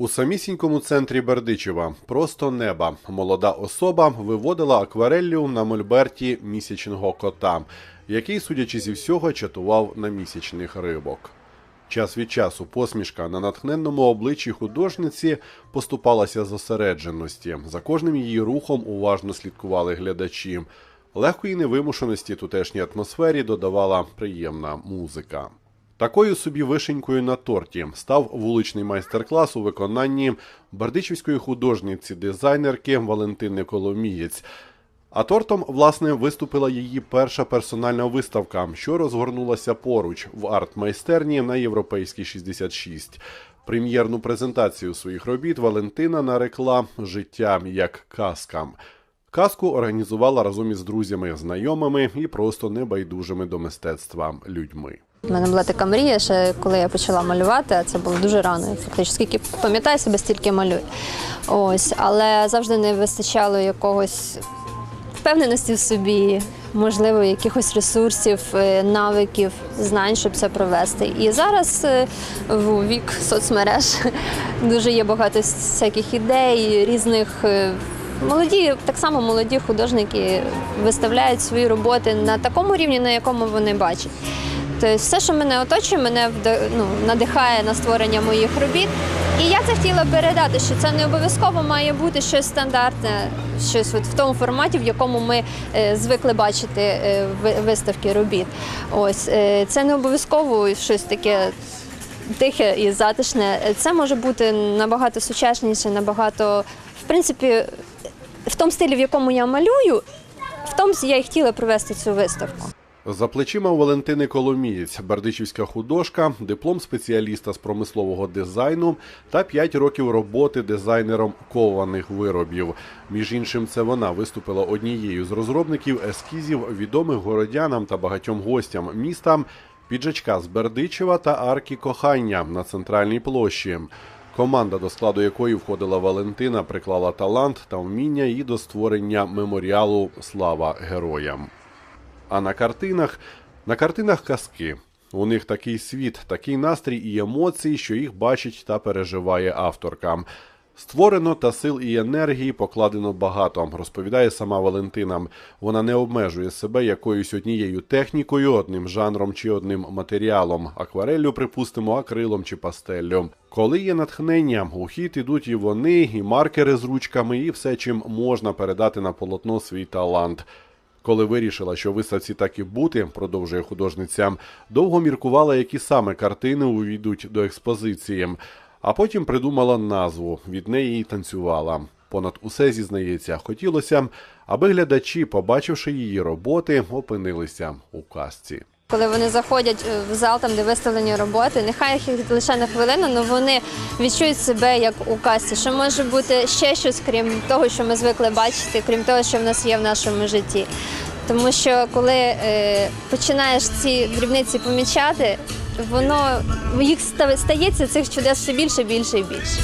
У самісінькому центрі Бердичева просто неба. Молода особа виводила аквареллю на мольберті місячного кота, який, судячи зі всього, чатував на місячних рибок. Час від часу посмішка на натхненному обличчі художниці поступалася зосередженості. За кожним її рухом уважно слідкували глядачі. Легкої невимушеності тутешній атмосфері додавала приємна музика. Такою собі вишенькою на торті став вуличний майстер-клас у виконанні бердичівської художниці-дизайнерки Валентини Коломієць. А тортом, власне, виступила її перша персональна виставка, що розгорнулася поруч в арт-майстерні на Європейській 66. Прем'єрну презентацію своїх робіт Валентина нарекла Життя як казка. Казку організувала разом із друзями, знайомими і просто небайдужими до мистецтва людьми. У мене була така мрія, ще коли я почала малювати, а це було дуже рано. Фактично, скільки пам'ятаю себе, стільки малюю. Ось, але завжди не вистачало якогось впевненості в собі, можливо, якихось ресурсів, е, навиків, знань, щоб це провести. І зараз е, в вік соцмереж дуже є багато всяких ідей, різних. е, Молоді, так само молоді художники виставляють свої роботи на такому рівні, на якому вони бачать. Тобто все, що мене оточує, мене ну, надихає на створення моїх робіт. І я це хотіла передати, що це не обов'язково має бути щось стандартне, щось от в тому форматі, в якому ми е, звикли бачити е, виставки робіт. Ось е, це не обов'язково щось таке тихе і затишне. Це може бути набагато сучасніше, набагато, в принципі, в тому стилі, в якому я малюю, в тому я і хотіла провести цю виставку. За плечима Валентини Коломієць, бердичівська художка, диплом спеціаліста з промислового дизайну та 5 років роботи дизайнером кованих виробів. Між іншим, це вона виступила однією з розробників ескізів відомих городянам та багатьом гостям міста піджачка з Бердичева та арки кохання на центральній площі. Команда, до складу якої входила Валентина, приклала талант та вміння і до створення меморіалу Слава героям. А на картинах на картинах казки. У них такий світ, такий настрій і емоції, що їх бачить та переживає авторка. Створено та сил і енергії покладено багато, розповідає сама Валентина. Вона не обмежує себе якоюсь однією технікою, одним жанром чи одним матеріалом, аквареллю, припустимо, акрилом чи пастеллю. Коли є натхнення, у хід ідуть і вони, і маркери з ручками, і все, чим можна передати на полотно свій талант. Коли вирішила, що виставці так і бути, продовжує художниця, довго міркувала, які саме картини увійдуть до експозиції, а потім придумала назву, від неї і танцювала. Понад усе зізнається, хотілося, аби глядачі, побачивши її роботи, опинилися у казці. Коли вони заходять е, в зал, там де виставлені роботи, нехай їх лише на хвилину, але вони відчують себе як у касті, що може бути ще щось, крім того, що ми звикли бачити, крім того, що в нас є в нашому житті. Тому що коли е, починаєш ці дрібниці помічати, воно їх ста- стається цих чудес все більше, більше і більше.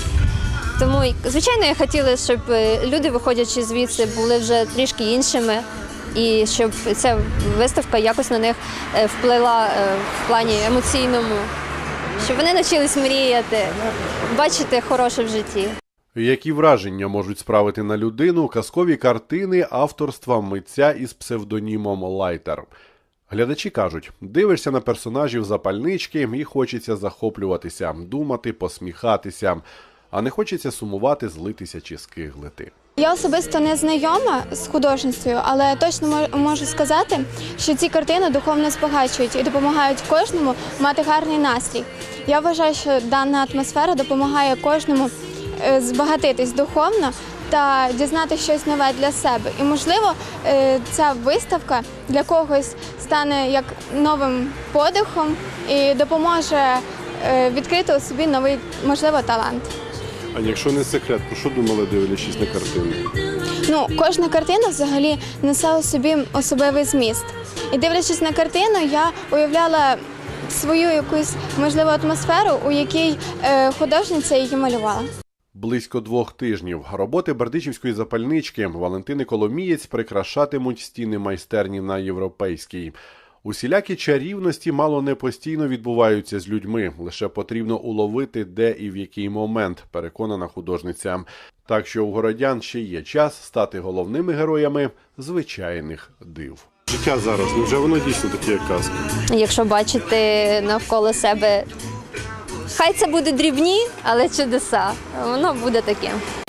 Тому, звичайно, я хотіла, щоб е, люди, виходячи звідси, були вже трішки іншими, і щоб ця виставка якось на них е, вплила е, в плані емоційному, щоб вони навчились мріяти, бачити хороше в житті. Які враження можуть справити на людину казкові картини авторства митця із псевдонімом Лайтер? Глядачі кажуть, дивишся на персонажів запальнички і хочеться захоплюватися, думати, посміхатися, а не хочеться сумувати, злитися чи скиглити. Я особисто не знайома з художницею, але точно можу сказати, що ці картини духовно збагачують і допомагають кожному мати гарний настрій. Я вважаю, що дана атмосфера допомагає кожному е, збагатитись духовно та дізнати щось нове для себе. І можливо, е, ця виставка для когось стане як новим подихом і допоможе е, відкрити у собі новий, можливо, талант. А якщо не секрет, про що думали, дивлячись на картини? Ну, кожна картина взагалі несе у собі особливий зміст. І дивлячись на картину, я уявляла свою якусь можливо атмосферу, у якій е, художниця її малювала. Близько двох тижнів роботи бердичівської запальнички Валентини Коломієць прикрашатимуть стіни майстерні на європейській. Усілякі чарівності мало не постійно відбуваються з людьми. Лише потрібно уловити, де і в який момент, переконана художниця. Так що у городян ще є час стати головними героями звичайних див. Життя зараз невже воно дійсно таке, як казка? Якщо бачити навколо себе, хай це буде дрібні, але чудеса, воно буде таким.